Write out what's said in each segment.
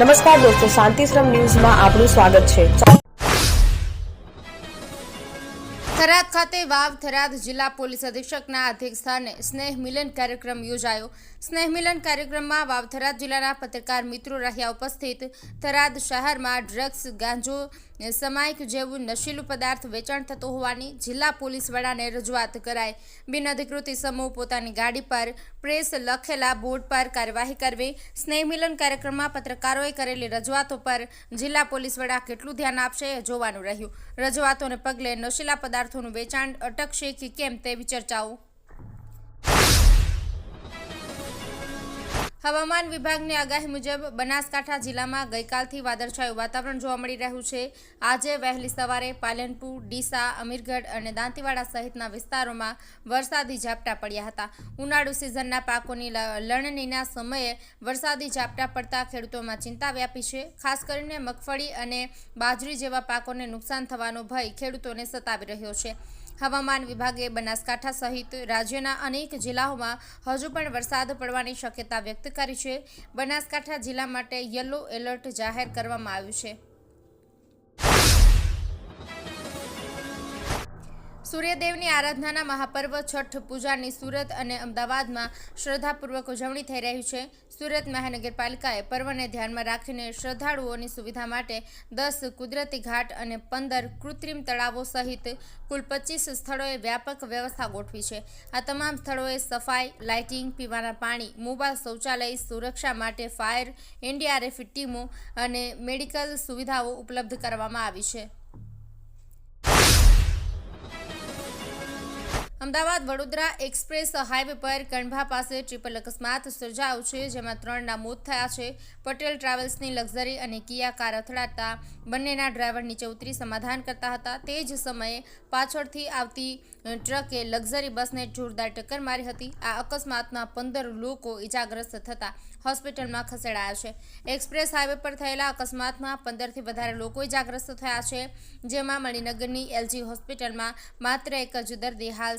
નમસ્કાર દોસ્તો, શાંતિશ્રમ ન્યૂઝમાં આપનું સ્વાગત છે. થરાદ ખાતે વાવ થરાદ જિલ્લા પોલીસ અધિક્ષકના અધ્યક્ષસ્થાને સ્નેહ મિલન કાર્યક્રમ યોજાયો. સ્નેહ મિલન કાર્યક્રમમાં વાવ થરાદ જિલ્લાના પત્રકાર મિત્રો રહ્યા ઉપસ્થિત. થરાદ શહેરમાં ડ્રગ્સ ગાંજો સમાયક જેવું નશીલું પદાર્થ વેચાણ થતું હોવાની જિલ્લા પોલીસ વડાને રજૂઆત કરાઈ. બિનઅધિકૃત સમૂહ પોતાની ગાડી પર પ્રેસ લખેલા બોર્ડ પર કાર્યવાહી કરવી, સ્નેહ મિલન કાર્યક્રમમાં પત્રકારોએ કરેલી રજૂઆતો પર જિલ્લા પોલીસ વડા કેટલું ધ્યાન આપશે એ જોવાનું રહ્યું. રજૂઆતોને પગલે નશીલા પદાર્થોનું વેચાણ અટકશે કે કેમ તેવી ચર્ચાઓ હવામાન વિભાગની આગાહી મુજબ બનાસકાંઠા જિલ્લામાં ગઈકાલથી વાદળછાયું વાતાવરણ જોવા મળી રહ્યું છે. આજે વહેલી સવારે પાલનપુર, ડીસા, અમીરગઢ અને દાંતીવાડા સહિતના વિસ્તારોમાં વરસાદી ઝાપટા પડ્યા હતા. ઉનાળુ સિઝનના પાકોની લણણીના સમયે વરસાદી ઝાપટા પડતા ખેડૂતોમાં ચિંતા વ્યાપી છે. ખાસ કરીને મગફળી અને બાજરી જેવા પાકોને નુકસાન થવાનો ભય ખેડૂતોને સતાવી રહ્યો છે. હવામાન વિભાગે બનાસકાંઠા સહિત રાજ્યના અનેક જિલ્લાઓમાં હજુ પણ વરસાદ પડવાની શક્યતા વ્યક્ત કરી છે. બનાસકાંઠા જિલ્લા માટે યલો એલર્ટ જાહેર કરવામાં આવ્યું છે. સૂર્યદેવની આરાધનાના મહાપર્વ, છઠ પૂજાની સુરત અને અમદાવાદમાં શ્રદ્ધાપૂર્વક ઉજવણી થઈ રહી છે. સુરત મહાનગરપાલિકાએ પર્વને ધ્યાનમાં રાખીને શ્રદ્ધાળુઓની સુવિધા માટે દસ કુદરતી ઘાટ અને પંદર કૃત્રિમ તળાવો સહિત કુલ પચીસ સ્થળોએ વ્યાપક વ્યવસ્થા ગોઠવી છે. આ તમામ સ્થળોએ સફાઈ, લાઇટિંગ, પીવાના પાણી, મોબાઈલ શૌચાલય, સુરક્ષા માટે ફાયર એનડીઆરએફ ટીમો અને મેડિકલ સુવિધાઓ ઉપલબ્ધ કરવામાં આવી છે. અમદાવાદ વડોદરા એક્સપ્રેસ હાઈવે પર કણભા પાસે ટ્રિપલ અકસ્માત સર્જાયો છે, જેમાં ત્રણના મોત થયા છે. પટેલ ટ્રાવેલ્સની લક્ઝરી અને કિયા કાર અથડાતા બંનેના ડ્રાઈવર નીચે ઉતરી સમાધાન કરતા હતા. તે જ સમયે પાછળથી આવતી ટ્રકે લક્ઝરી બસને જોરદાર ટક્કર મારી હતી. આ અકસ્માતમાં પંદર લોકો ઇજાગ્રસ્ત થતા હોસ્પિટલમાં ખસેડાયા છે. એક્સપ્રેસ હાઈવે પર થયેલા અકસ્માતમાં પંદરથી વધારે લોકો ઇજાગ્રસ્ત થયા છે, જેમાં મણિનગરની એલજી હોસ્પિટલમાં માત્ર એક જ દર્દી હાલ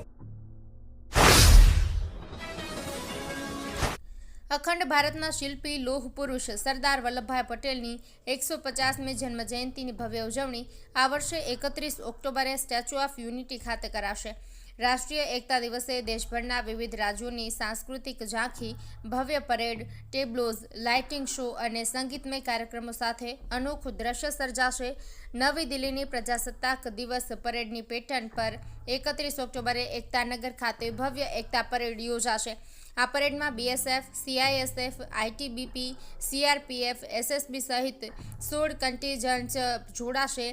અખંડ ભારતના શિલ્પી લોહ પુરુષ સરદાર વલ્લભભાઈ પટેલની એકસો પચાસમી જન્મજયંતિની ભવ્ય ઉજવણી આ વર્ષે એકત્રીસ ઓક્ટોબરે સ્ટેચ્યુ ઓફ યુનિટી ખાતે કરાશે. રાષ્ટ્રીય એકતા દિવસે દેશભરના વિવિધ રાજ્યોની સાંસ્કૃતિક ઝાંખી, ભવ્ય પરેડ, ટેબ્લોઝ, લાઇટિંગ શો અને સંગીતમય કાર્યક્રમો સાથે અનોખું દ્રશ્ય સર્જાશે. નવી દિલ્હીની પ્રજાસત્તાક દિવસ પરેડની પેટર્ન પર એકત્રીસ ઓક્ટોબરે એકતાનગર ખાતે ભવ્ય એકતા પરેડ યોજાશે. આ પરેડમાં BSF, CISF, ITBP, CRPF, SSB સહિત સોળ કન્ટીજન્ટ જોડાશે.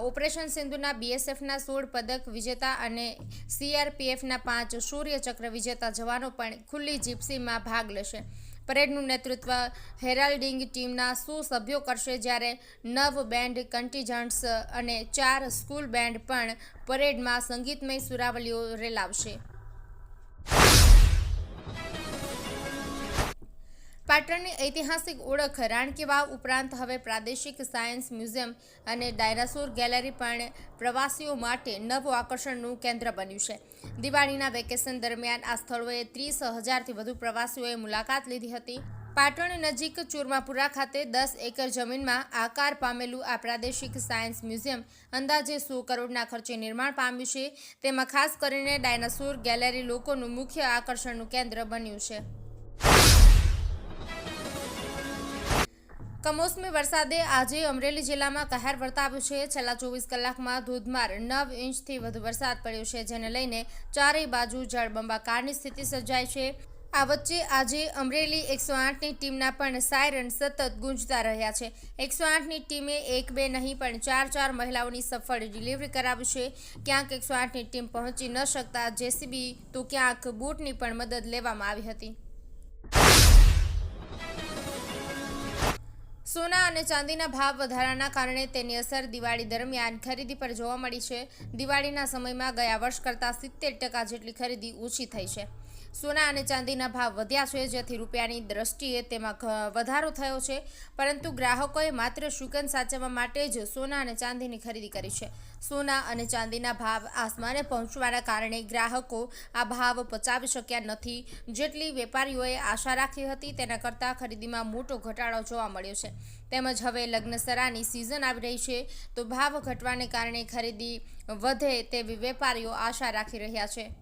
ઓપરેશન સિંધુના બીએસએફના સોળ પદક વિજેતા અને સીઆરપીએફના પાંચ શૌર્યચક્ર વિજેતા જવાનો પણ ખુલ્લી જીપ્સીમાં ભાગ લેશે. પરેડનું નેતૃત્વ હેરાલ્ડિંગ ટીમના સો સભ્યો કરશે જ્યારે નવ બેન્ડ કન્ટીજન્ટ્સ અને ચાર સ્કૂલ બેન્ડ પણ પરેડમાં સંગીતમય સુરાવલીઓ રેલાવશે. પાટણની ઐતિહાસિક ઓળખ રાણકી વાવ ઉપરાંત હવે પ્રાદેશિક સાયન્સ મ્યુઝિયમ અને ડાયનાસોર ગેલેરી પણ પ્રવાસીઓ માટે નવું આકર્ષણનું કેન્દ્ર બન્યું છે. દિવાળીના વેકેશન દરમિયાન આ સ્થળોએ ત્રીસ હજારથી વધુ પ્રવાસીઓએ મુલાકાત લીધી હતી. પાટણ નજીક ચુરમાપુરા ખાતે દસ એકર જમીનમાં આકાર પામેલું આ પ્રાદેશિક સાયન્સ મ્યુઝિયમ અંદાજે સો કરોડના ખર્ચે નિર્માણ પામ્યું છે. તેમાં ખાસ કરીને ડાયનાસોર ગેલેરી લોકોનું મુખ્ય આકર્ષણનું કેન્દ્ર બન્યું છે. કમોસમી વરસાદે આજે અમરેલી જિલ્લામાં કહેર વર્તાવ્યું છે. છેલ્લા ચોવીસ કલાકમાં ધોધમાર નવ ઇંચથી વધુ વરસાદ પડ્યો છે, જેને લઈને ચારેય બાજુ જળબંબાકારની સ્થિતિ સર્જાઈ છે. આ વચ્ચે આજે અમરેલી એકસો આઠની ટીમના પણ સાયરન સતત ગુંજતા રહ્યા છે. એકસો આઠની ટીમે એક બે નહીં, પણ ચાર ચાર મહિલાઓની સફળ ડિલિવરી કરાવી છે. ક્યાંક એકસો આઠની ટીમ પહોંચી ન શકતા જેસીબી તો ક્યાંક બોટની પણ મદદ લેવામાં આવી હતી. સોના અને ચાંદીના ભાવ વધારાના કારણે તેની અસર દિવાળી દરમિયાન ખરીદી પર જોવા મળી છે. દિવાળીના સમયમાં ગયા વર્ષ કરતાં સિત્તેર ટકા જેટલી ખરીદી ઓછી થઈ છે. સોના અને ચાંદીના ભાવ વધ્યા છે, જેથી રૂપિયાની દ્રષ્ટિએ તેમાં વધારો થયો છે. પરંતુ ગ્રાહકોએ માત્ર શુકન સાચવવા માટે જ સોના અને ચાંદીની ખરીદી કરી છે. સોના અને ચાંદીના ભાવ આસમાને પહોંચવાના કારણે ગ્રાહકો આ ભાવ પચાવી શક્યા નથી. જેટલી વેપારીઓએ આશા રાખી હતી, તેના કરતાં ખરીદીમાં મોટો ઘટાડો જોવા મળ્યો છે. તેમજ હવે લગ્નસરાની સિઝન આવી રહી છે, તો ભાવ ઘટવાને કારણે ખરીદી વધે તેવી વેપારીઓ આશા રાખી રહ્યા છે.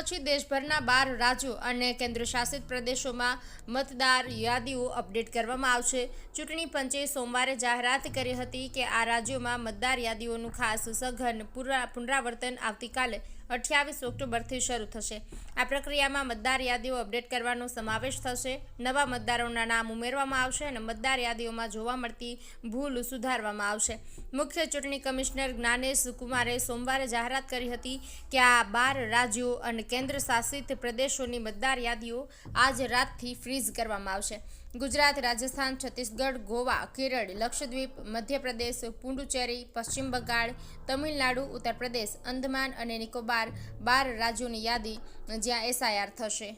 પછી દેશભરના બાર રાજ્યો અને કેન્દ્રશાસિત પ્રદેશોમાં મતદાર યાદીઓ અપડેટ કરવામાં આવશે. ચૂંટણી પંચે સોમવારે જાહેરાત કરી હતી કે આ રાજ્યોમાં મતદાર યાદીઓનું ખાસ સઘન પુનરાવર્તન આવતીકાલે અઠ્યાવીસ ઓક્ટોબરથી શરૂ થશે. આ પ્રક્રિયામાં મતદાર યાદીઓ અપડેટ કરવાનો સમાવેશ થશે. નવા મતદારોના નામ ઉમેરવામાં આવશે અને મતદાર યાદીઓમાં જોવા મળતી ભૂલ સુધારવામાં આવશે. મુખ્ય ચૂંટણી કમિશનર જ્ઞાનેશ કુમારે સોમવારે જાહેરાત કરી હતી કે આ બાર રાજ્યો અને કેન્દ્ર શાસિત પ્રદેશોની મતદાર યાદીઓ આજ રાતથી ફ્રીઝ કરવામાં આવશે. ગુજરાત, રાજસ્થાન, છત્તીસગઢ, ગોવા, કેરળ, લક્ષદ્વીપ, મધ્યપ્રદેશ, પુડુચેરી, પશ્ચિમ બંગાળ, તમિલનાડુ ઉત્તર પ્રદેશ અંદમાન અને નિકોબાર બાર રાજ્યોની યાદી જ્યાં એસઆઈઆર થશે.